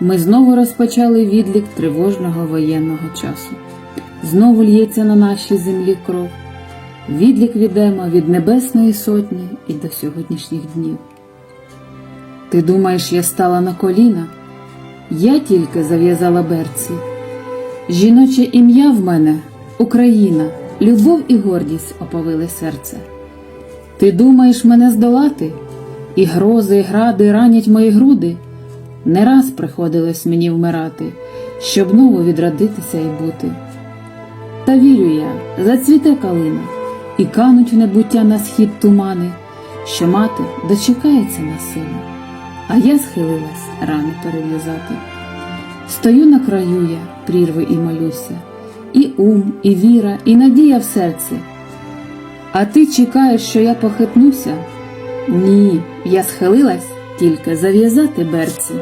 Ми знову розпочали відлік тривожного воєнного часу. Знову л'ється на нашій землі кров. Відлік відемо від Небесної Сотні і до сьогоднішніх днів. Ти думаєш, я стала на коліна? Я тільки зав'язала берці. Жіноче ім'я в мене Україна, любов і гордість оповили серце. Ти думаєш мене здолати? І грози, і гради ранять мої груди. Не раз приходилось мені вмирати, щоб знову відродитися і бути. Та вірю я, зацвіте калина, і кануть в небуття на схід тумани, що мати дочекається на сина, а я схилилась рани перев'язати. Стою на краю я, прірви і молюся, і ум, і віра, і надія в серці. А ти чекаєш, що я похитнуся? Ні, я схилилась тільки зав'язати берці.